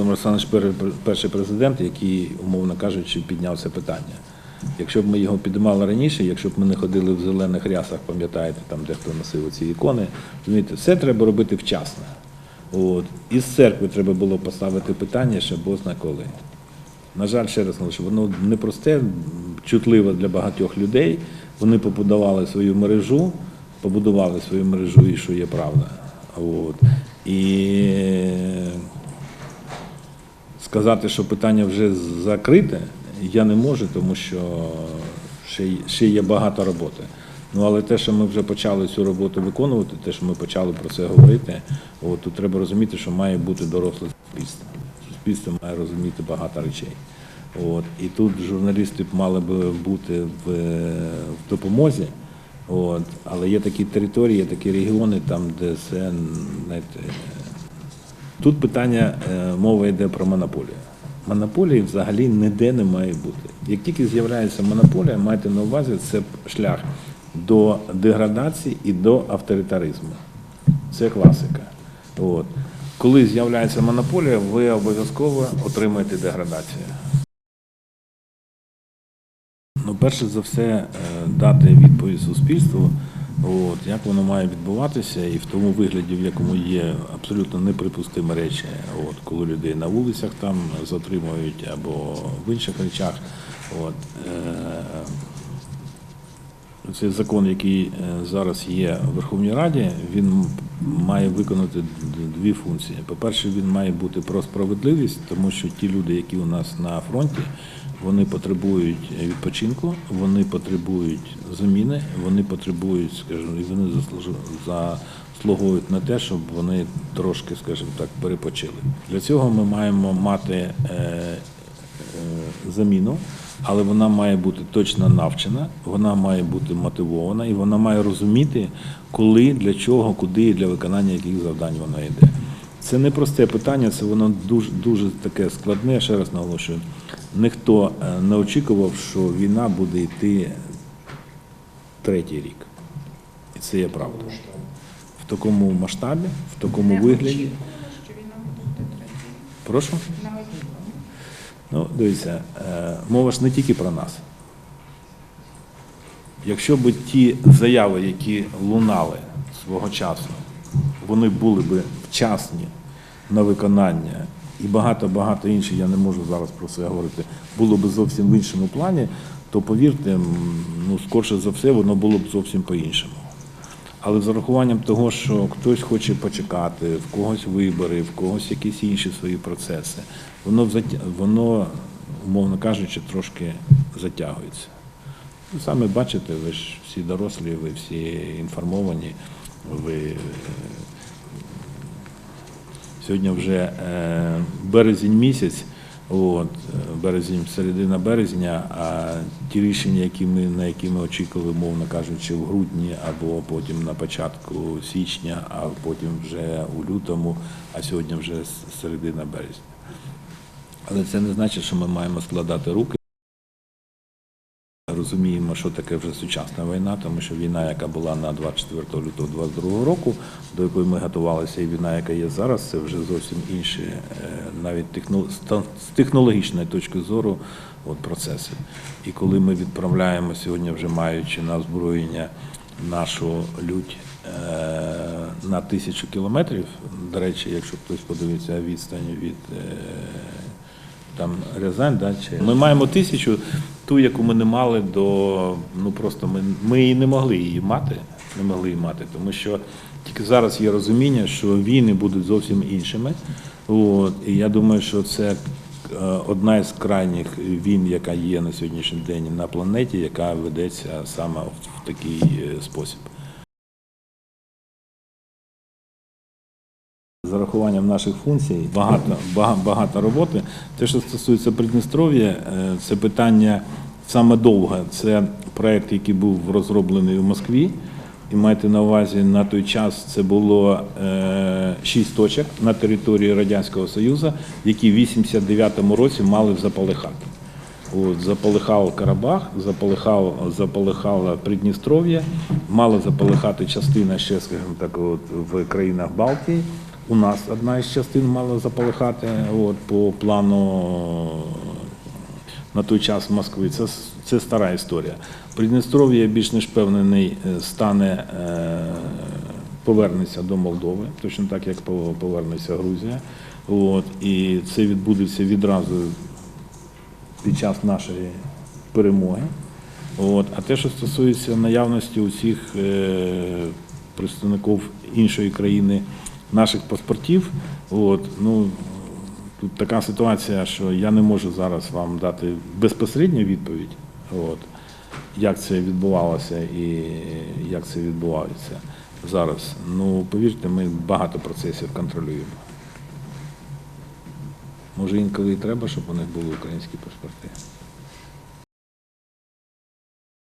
Володимир Олександрович перший президент, який, умовно кажучи, підняв це питання. Якщо б ми його піднімали раніше, якщо б ми не ходили в зелених рясах, пам'ятаєте, там дехто носив ці ікони, розумієте, все треба робити вчасно. От. Із церкви треба було поставити питання ще бозна коли. На жаль, ще раз наголошую, воно непросте, чутливе для багатьох людей. Вони побудували свою мережу, побудували свою мережу, і що є правда. От. І сказати, що питання вже закрите, я не можу, тому що ще, ще є багато роботи. Ну, але те, що ми вже почали цю роботу виконувати, те, що ми почали про це говорити, от, тут треба розуміти, що має бути доросле суспільство. Суспільство має розуміти багато речей. От, і тут журналісти б мали би бути в, в допомозі. От, але є такі території, є такі регіони, там, де це, знаєте, Тут питання е, мова йде про монополію. Монополії взагалі ніде не має бути. Як тільки з'являється монополія, майте на увазі, це шлях до деградації і до авторитаризму. Це класика. От. Коли з'являється монополія, ви обов'язково отримаєте деградацію. Ну, перше за все, е, дати відповідь суспільству, от, як воно має відбуватися, і в тому вигляді, в якому є абсолютно неприпустимі речі, от, коли людей на вулицях там затримують або в інших речах. От, е, цей закон, який е, зараз є в Верховній Раді, він має виконати дві функції. По-перше, він має бути про справедливість, тому що ті люди, які у нас на фронті, вони потребують відпочинку, вони потребують заміни, вони потребують, скажімо, і вони заслуговують на те, щоб вони трошки, скажімо так, перепочили. Для цього ми маємо мати е, е, заміну, але вона має бути точно навчена, вона має бути мотивована і вона має розуміти, коли, для чого, куди і для виконання яких завдань вона йде. Це не просте питання, це воно дуже дуже таке складне. Ще раз наголошую. Ніхто е, не очікував, що війна буде йти третій рік. І це є правда. В такому масштабі, в такому вигляді. що війна буде третій. Прошу. Ну, дивіться, е, мова ж не тільки про нас. Якщо б ті заяви, які лунали свого часу, вони були б вчасні на виконання і багато-багато інших, я не можу зараз про це говорити, було б зовсім в іншому плані, то повірте, ну, скорше за все, воно було б зовсім по-іншому. Але з урахуванням того, що хтось хоче почекати, в когось вибори, в когось якісь інші свої процеси, воно, воно умовно кажучи, трошки затягується. Ви самі бачите, ви ж всі дорослі, ви всі інформовані, ви сьогодні вже е, березень місяць, от, е, березень, середина березня, а ті рішення, які ми, на які ми очікували, мовно кажучи, в грудні або потім на початку січня, а потім вже у лютому, а сьогодні вже середина березня. Але це не значить, що ми маємо складати руки. Розуміємо, що таке вже сучасна війна, тому що війна, яка була на 24 лютого 22 року, до якої ми готувалися, і війна, яка є зараз, це вже зовсім інші, е, навіть з технологічної точки зору, от процеси. І коли ми відправляємо сьогодні, вже маючи на озброєння нашу лють е, на тисячу кілометрів, до речі, якщо хтось подивиться відстань від е, там Рязань, да, чи ми маємо тисячу, ту, яку ми не мали до ну просто ми, ми і не могли її мати, не могли її мати, тому що тільки зараз є розуміння, що війни будуть зовсім іншими. От, і я думаю, що це е, одна із крайніх війн, яка є на сьогоднішній день на планеті, яка ведеться саме в такий е, спосіб. З урахуванням наших функцій багато, багато, роботи. Те, що стосується Придністров'я, е, це питання саме довге. Це проєкт, який був розроблений у Москві. І майте на увазі, на той час це було е, шість точок на території Радянського Союзу, які в 89-му році мали заполихати. От, заполихав Карабах, заполихав, заполихало Придністров'я, мала заполихати частина ще, скажімо так, от, в країнах Балтії. У нас одна із частин мала заполихати от, по плану на той час Москви. Це, це стара історія. Придністров'я, я більш ніж впевнений, е, стане, е, повернеться до Молдови, точно так, як повернеться Грузія. От, і це відбудеться відразу під час нашої перемоги. От. А те, що стосується наявності усіх е, представників іншої країни наших паспортів, от, ну, тут така ситуація, що я не можу зараз вам дати безпосередню відповідь, от, як це відбувалося і як це відбувається зараз. Ну, повірте, ми багато процесів контролюємо. Може, інколи і треба, щоб у них були українські паспорти.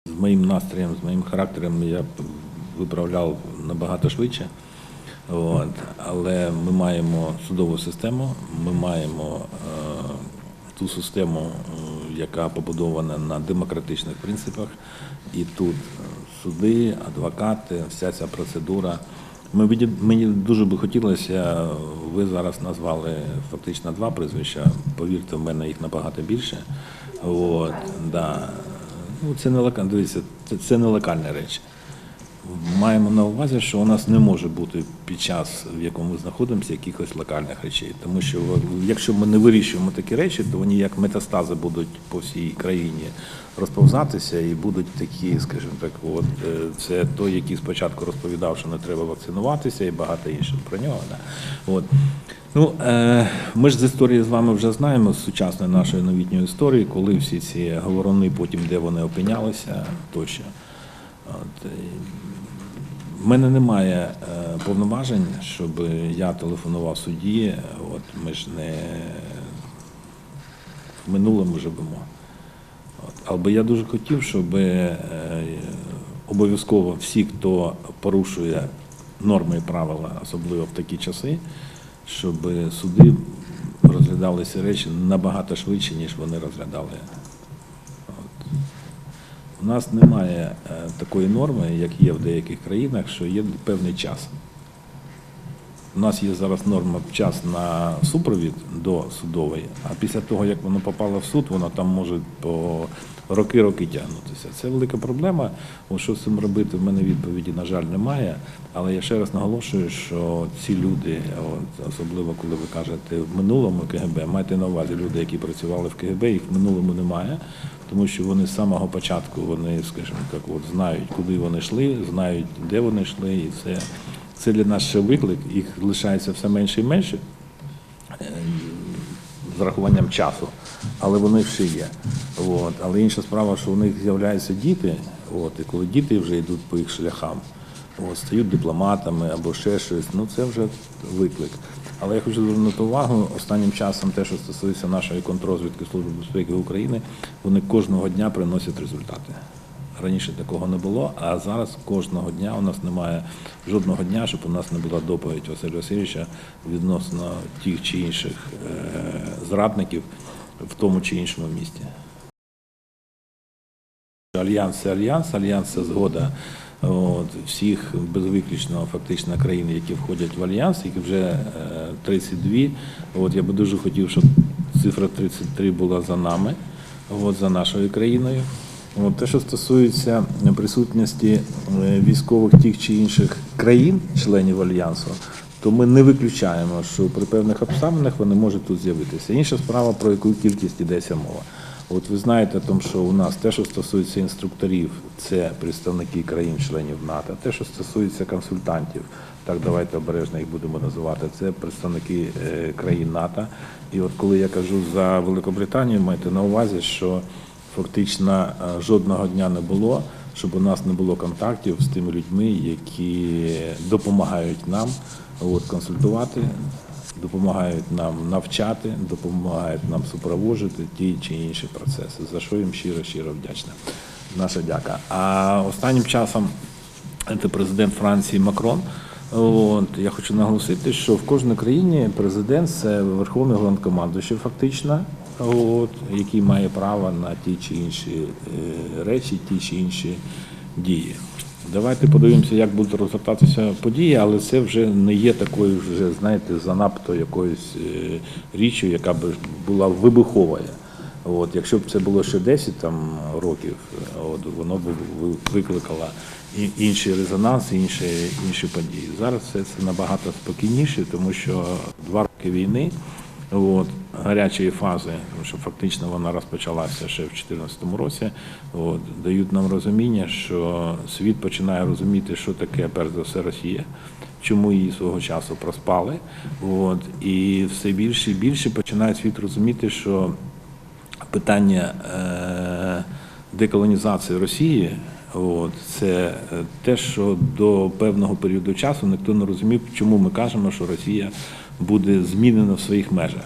З моїм настроєм, з моїм характером я виправляв набагато швидше. От. Але ми маємо судову систему, ми маємо е, ту систему, е, яка побудована на демократичних принципах. І тут е, суди, адвокати, вся ця процедура. Ми мені дуже би хотілося, ви зараз назвали фактично два прізвища. Повірте, в мене їх набагато більше. От, да. Ну, це не локальне, дивіться, це, це не локальні речі. Маємо на увазі, що у нас не може бути під час, в якому ми знаходимося, якихось локальних речей. Тому що якщо ми не вирішуємо такі речі, то вони як метастази будуть по всій країні розповзатися і будуть такі, скажімо так, от е, це той, який спочатку розповідав, що не треба вакцинуватися, і багато інших про нього. Да. От. Ну, е, ми ж з історії з вами вже знаємо з сучасної нашої новітньої історії, коли всі ці говорони, потім де вони опинялися тощо. От, в мене немає е, повноважень, щоб я телефонував судді. От ми ж не в минулому живемо. От. Але я дуже хотів, щоб е, обов'язково всі, хто порушує норми і правила, особливо в такі часи, щоб суди розглядали ці речі набагато швидше, ніж вони розглядали. У нас немає е, такої норми, як є в деяких країнах, що є певний час. У нас є зараз норма час на супровід до судової, а після того, як воно попало в суд, воно там може по роки-роки тягнутися. Це велика проблема. От що з цим робити, в мене відповіді, на жаль, немає. Але я ще раз наголошую, що ці люди, от, особливо коли ви кажете в минулому КГБ, майте на увазі люди, які працювали в КГБ, їх в минулому немає, тому що вони з самого початку вони, скажімо так, от знають, куди вони йшли, знають, де вони йшли, і це. Це для нас ще виклик, їх лишається все менше і менше е, з рахуванням часу, але вони ще є. От. Але інша справа, що у них з'являються діти, от, і коли діти вже йдуть по їх шляхам, от, стають дипломатами або ще щось, ну це вже виклик. Але я хочу звернути увагу останнім часом, те, що стосується нашої контррозвідки Служби безпеки України, вони кожного дня приносять результати. Раніше такого не було, а зараз кожного дня у нас немає жодного дня, щоб у нас не була доповідь Василя Васильовича відносно тих чи інших е, зрадників в тому чи іншому місті. Альянс це альянс, альянс це згода от, всіх безвиключно фактично країн, які входять в альянс, їх вже е, 32. От, я би дуже хотів, щоб цифра 33 була за нами, от, за нашою країною. Те, що стосується присутності е, військових тих чи інших країн, членів альянсу, то ми не виключаємо, що при певних обставинах вони можуть тут з'явитися. Інша справа, про яку кількість йдеться мова. От ви знаєте, тому що у нас те, що стосується інструкторів, це представники країн-членів НАТО. Те, що стосується консультантів, так давайте обережно їх будемо називати, це представники е, країн НАТО. І от коли я кажу за Великобританію, майте на увазі, що фактично е, жодного дня не було, щоб у нас не було контактів з тими людьми, які допомагають нам от, консультувати, допомагають нам навчати, допомагають нам супроводжувати ті чи інші процеси, за що їм щиро щиро вдячна. Наша дяка. А останнім часом це президент Франції Макрон. От, я хочу наголосити, що в кожній країні президент це верховний головнокомандуючий фактично, от, який має право на ті чи інші е, речі, ті чи інші дії. Давайте подивимося, як будуть розгортатися події, але це вже не є такою, вже, знаєте, занадто якоюсь е, річчю, яка б була вибуховою. От, якщо б це було ще 10 там, років, от, воно б ви- викликало інший резонанс, інші, інші події. Зараз все це набагато спокійніше, тому що два роки війни, от, гарячої фази, тому що фактично вона розпочалася ще в 2014 році, от, дають нам розуміння, що світ починає розуміти, що таке перш за все Росія, чому її свого часу проспали. От, і все більше і більше починає світ розуміти, що питання е, деколонізації Росії. От, це е, те, що до певного періоду часу ніхто не розумів, чому ми кажемо, що Росія буде змінена в своїх межах.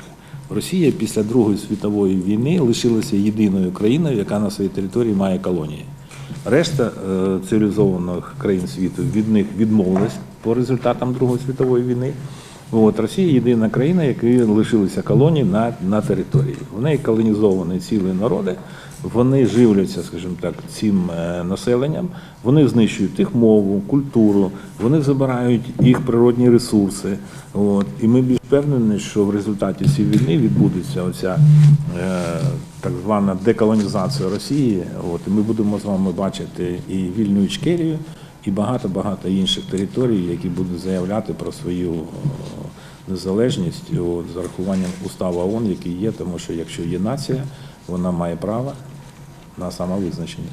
Росія після Другої світової війни лишилася єдиною країною, яка на своїй території має колонії. Решта е, цивілізованих країн світу від них відмовилась по результатам Другої світової війни. От Росія єдина країна, якій лишилися колонії на, на території. В неї колонізовані цілі народи, вони живляться, скажімо так, цим е, населенням, вони знищують їх мову, культуру, вони забирають їх природні ресурси. От. І ми більш впевнені, що в результаті цієї війни відбудеться оця е, так звана деколонізація Росії. От. І ми будемо з вами бачити і вільну Ічкерію, і багато-багато інших територій, які будуть заявляти про свою незалежність от, з урахуванням уставу ООН, який є, тому що якщо є нація, вона має право на самовизначення.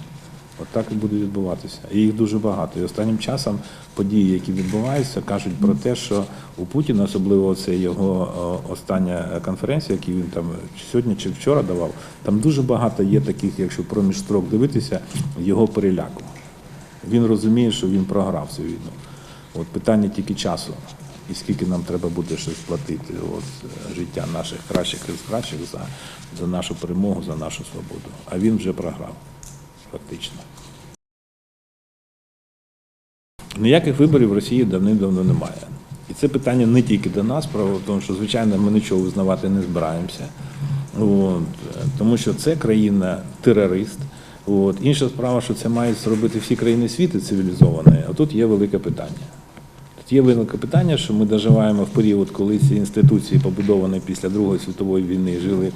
От так і буде відбуватися. І їх дуже багато. І останнім часом події, які відбуваються, кажуть про те, що у Путіна, особливо це його остання конференція, яку він там сьогодні чи вчора давав, там дуже багато є таких, якщо проміж строк дивитися, його переляку. Він розуміє, що він програв цю війну. От питання тільки часу. І скільки нам треба буде щось платити от, е, життя наших кращих із кращих за, за нашу перемогу, за нашу свободу. А він вже програв, фактично. Ніяких виборів в Росії давним-давно немає. І це питання не тільки до нас, справа в тому, що, звичайно, ми нічого визнавати не збираємося. От, е, тому що це країна-терорист. От. Інша справа, що це мають зробити всі країни світу цивілізовані, а тут є велике питання. Тут є велике питання, що ми доживаємо в період, коли ці інституції, побудовані після Другої світової війни, жили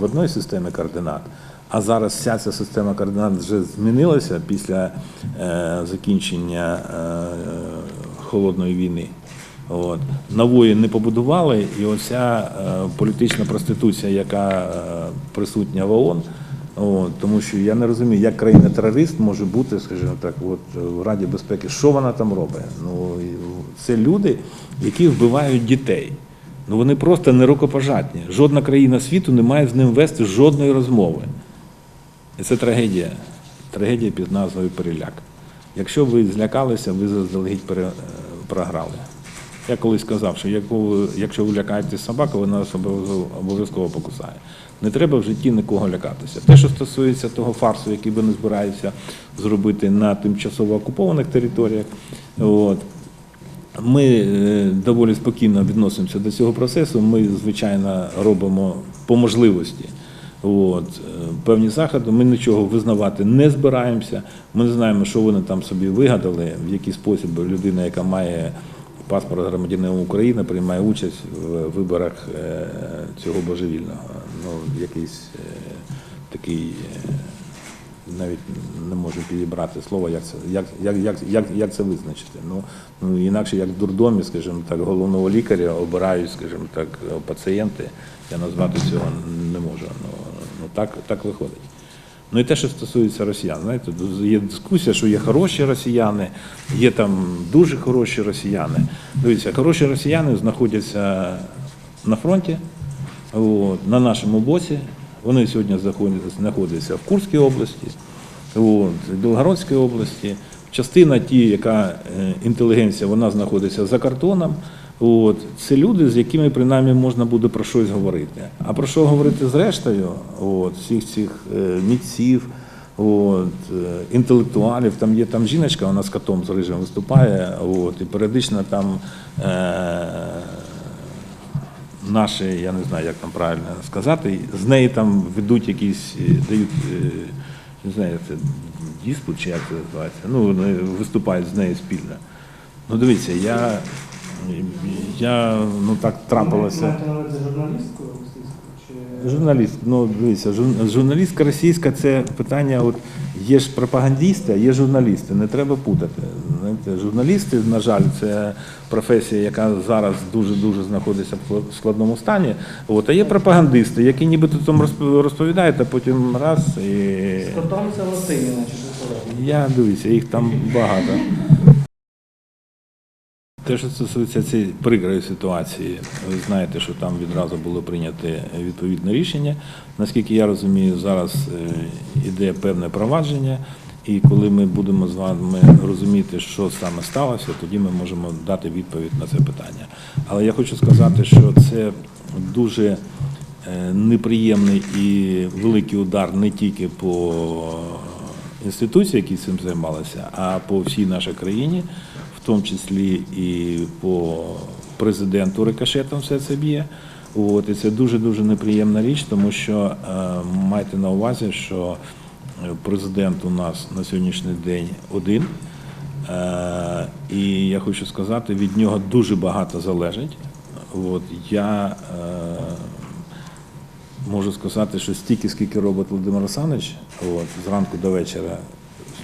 в одній системі координат. А зараз вся ця система координат вже змінилася після е, закінчення е, холодної війни. От. Нової не побудували, і оця е, політична проституція, яка е, присутня в ООН, От, тому що я не розумію, як країна-терорист може бути, скажімо так, от, в Раді безпеки, що вона там робить? Ну, це люди, які вбивають дітей. Ну вони просто нерукопожатні. Жодна країна світу не має з ним вести жодної розмови. І це трагедія. Трагедія під назвою переляк. Якщо ви злякалися, ви заздалегідь е, програли. Я колись казав, що якщо ви лякаєте собаку, вона вас обов'язково покусає. Не треба в житті нікого лякатися. Те, що стосується того фарсу, який ви не збираєтеся зробити на тимчасово окупованих територіях, от, ми е, доволі спокійно відносимося до цього процесу. Ми, звичайно, робимо по можливості. От, е, певні заходи, ми нічого визнавати не збираємося. Ми не знаємо, що вони там собі вигадали, в який спосіб людина, яка має паспорт громадянина України, приймає участь в виборах е, цього божевільного. Ну, якийсь е, такий. е, навіть не можу підібрати слово, як це, як, як, як, як, як це визначити. Ну, ну, інакше як в дурдомі, скажімо так, головного лікаря обирають, скажімо так, пацієнти. Я назвати цього не можу. Ну, ну так, так виходить. Ну і те, що стосується росіян, знаєте, є дискусія, що є хороші росіяни, є там дуже хороші росіяни. Дивіться, хороші росіяни знаходяться на фронті, от, на нашому боці. Вони сьогодні знаходяться- в Курській області, от, в Білгородській області. Частина ті, яка е, інтелігенція, вона знаходиться за кордоном. От, це люди, з якими принаймні можна буде про щось говорити. А про що говорити з рештою? От, всіх цих е, митців, от, е, інтелектуалів. Там є там жіночка, вона з котом з рижем виступає, от, і періодично там. Е, наші, я не знаю, як там правильно сказати, з неї там ведуть якісь, е, дають, не знаю, це диспут, чи як це називається. Ну, вони виступають з нею спільно. Ну, дивіться, я, я ну так трапилося. Чи... Журналіст, ну дивіться, жур- журналістка російська це питання. От є ж пропагандісти, а є журналісти. Не треба путати. Знаєте, журналісти, на жаль, це професія, яка зараз дуже дуже знаходиться в складному стані. От, а є пропагандисти, які нібито там розп- розповідають, а потім раз і Скотом це латині, наче я дивіться, їх там багато. Те, що стосується цієї прикрої ситуації, ви знаєте, що там відразу було прийнято відповідне рішення. Наскільки я розумію, зараз е, іде певне провадження, і коли ми будемо з вами розуміти, що саме сталося, тоді ми можемо дати відповідь на це питання. Але я хочу сказати, що це дуже е, неприємний і великий удар не тільки по інституції, які цим займалися, а по всій нашій країні, в тому числі і по президенту рикошетом все це б'є. От, і це дуже-дуже неприємна річ, тому що е, майте на увазі, що е, президент у нас на сьогоднішній день один. Е, і я хочу сказати, від нього дуже багато залежить. От, я можу сказати, що стільки, скільки робить Володимир Олександрович, от, зранку до вечора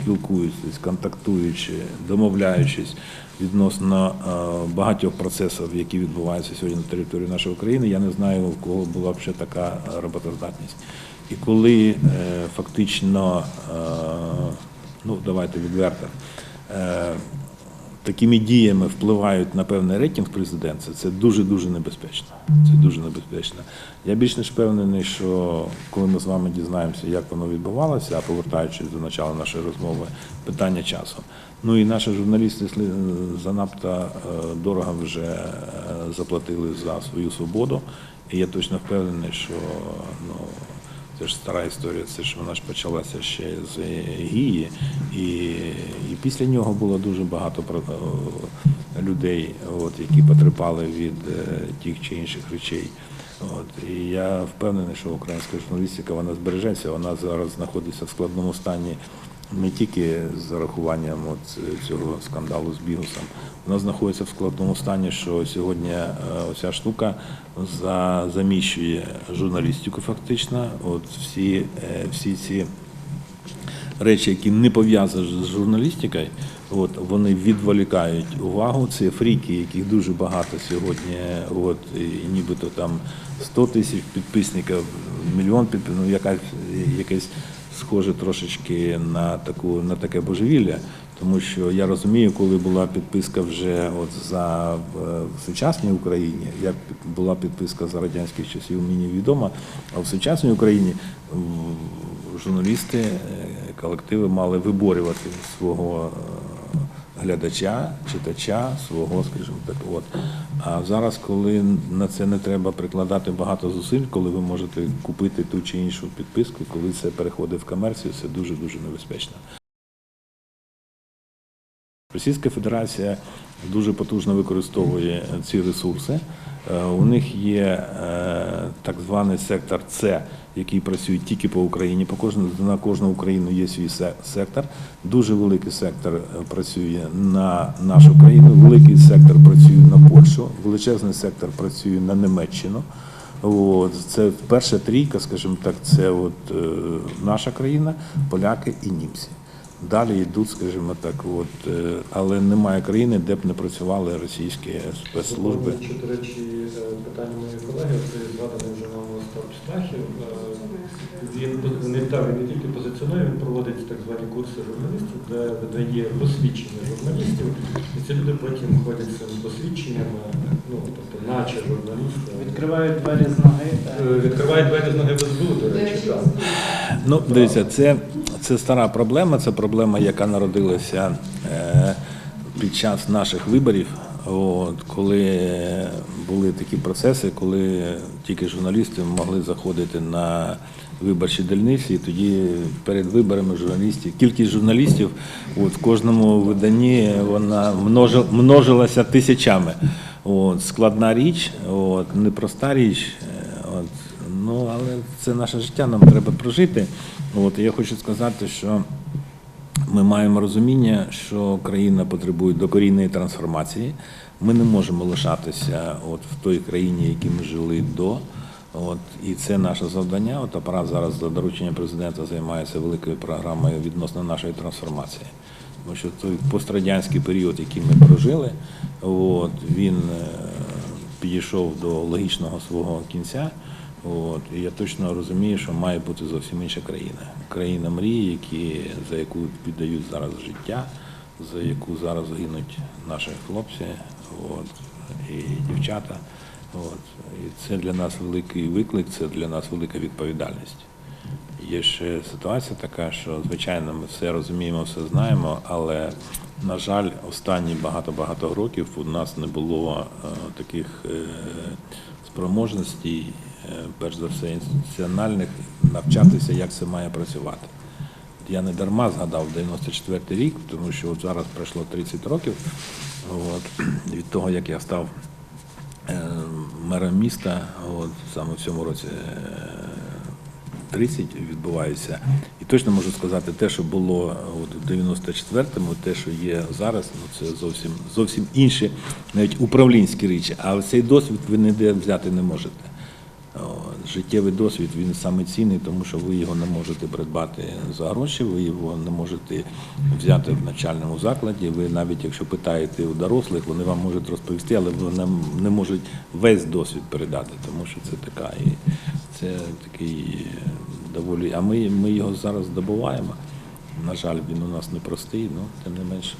спілкуючись, контактуючи, домовляючись відносно е, багатьох процесів, які відбуваються сьогодні на території нашої країни, я не знаю, в кого була б ще така роботоздатність. І коли е, фактично, е, ну давайте відверто, е, такими діями впливають на певний рейтинг президента, це дуже-дуже небезпечно. Це дуже небезпечно. Я більш ніж впевнений, що коли ми з вами дізнаємося, як воно відбувалося, а повертаючись до початку нашої розмови, питання часу. Ну і наші журналісти занадто е, дорого вже е, заплатили за свою свободу. І я точно впевнений, що ну, це ж стара історія, це ж вона ж почалася ще з Гії, і, і після нього було дуже багато е, людей, от, які потерпали від е, тих чи інших речей. От, і я впевнений, що українська журналістика вона збережеться, вона зараз знаходиться в складному стані не тільки з зарахуванням от цього скандалу з бігусом, вона знаходиться в складному стані, що сьогодні е, оця штука заміщує журналістику фактично. От всі, е, всі ці речі, які не пов'язані з журналістикою, от, вони відволікають увагу. Це фріки, яких дуже багато сьогодні, от, і нібито там 100 тисяч підписників, мільйон підписників, ну, якась, якесь схоже трошечки на, таку, на таке божевілля. Тому що я розумію, коли була підписка вже от за в, сучасній Україні, як була підписка за радянських часів, мені відомо, а в сучасній Україні журналісти, е, колективи мали виборювати свого е, глядача, читача, свого, скажімо так. От. А зараз, коли на це не треба прикладати багато зусиль, коли ви можете купити ту чи іншу підписку, коли це переходить в комерцію, це дуже-дуже небезпечно. Російська Федерація дуже потужно використовує ці ресурси. Е, У них є е, так званий сектор С, який працює тільки по Україні. По кожну, на кожну Україну є свій сектор. Дуже великий сектор е, працює на нашу країну, великий сектор працює на Польщу, величезний сектор працює на Німеччину. От, це перша трійка, скажімо так, це от, наша країна, поляки і німці. Далі йдуть, скажімо так, от, е, але немає країни, де б не працювали російські спецслужби. Доповнюючи, до речі, е, питання моєї колеги, це згаданий вже нам Остап Стахів. Е, Він не, та, він не тільки позиціонує, він проводить так звані курси журналістів, де видає посвідчення журналістів. І ці люди потім ходять з цими посвідченнями, ну, тобто наче журналісти. Відкривають двері з ноги. Е, Відкривають двері з ноги в СБУ, до речі, так. Ну, дивіться, це, це стара проблема, це проблема, яка народилася е, під час наших виборів. От, коли були такі процеси, коли тільки журналісти могли заходити на виборчі дільниці, і тоді перед виборами журналістів, кількість журналістів от, в кожному виданні вона множи- множилася тисячами. От, складна річ, от, непроста річ. Ну, але це наше життя, нам треба прожити. От, я хочу сказати, що Ми маємо розуміння, що країна потребує докорінної трансформації. Ми не можемо лишатися от в той країні, в якій ми жили до. От, і це наше завдання. От апарат зараз за дорученням президента займається великою програмою відносно нашої трансформації. Тому що той пострадянський період, який ми прожили, от, він е, підійшов до логічного свого кінця. От, і я точно розумію, що має бути зовсім інша країна. Країна мрії, які, за яку віддають зараз життя, за яку зараз гинуть наші хлопці от, і дівчата. От. І це для нас великий виклик, це для нас велика відповідальність. Є ще ситуація така, що звичайно ми все розуміємо, все знаємо, але на жаль, останні багато-багато років у нас не було е, таких е, спроможностей, перш за все, інституціональних, навчатися, як це має працювати. Я не дарма згадав 94 рік, тому що от зараз пройшло 30 років от, від того, як я став е, мером міста, от, саме в цьому році е, 30 відбувається. І точно можу сказати, те, що було от, у 94-му, те, що є зараз, ну, це зовсім, зовсім інші, навіть управлінські речі. А цей досвід ви ніде взяти не можете. Життєвий досвід він саме цінний, тому що ви його не можете придбати за гроші, ви його не можете взяти в навчальному закладі. Ви навіть якщо питаєте у дорослих, вони вам можуть розповісти, але вони не можуть весь досвід передати, тому що це така і це такий е, доволі. А ми, ми його зараз здобуваємо. На жаль, він у нас непростий, але тим не менше.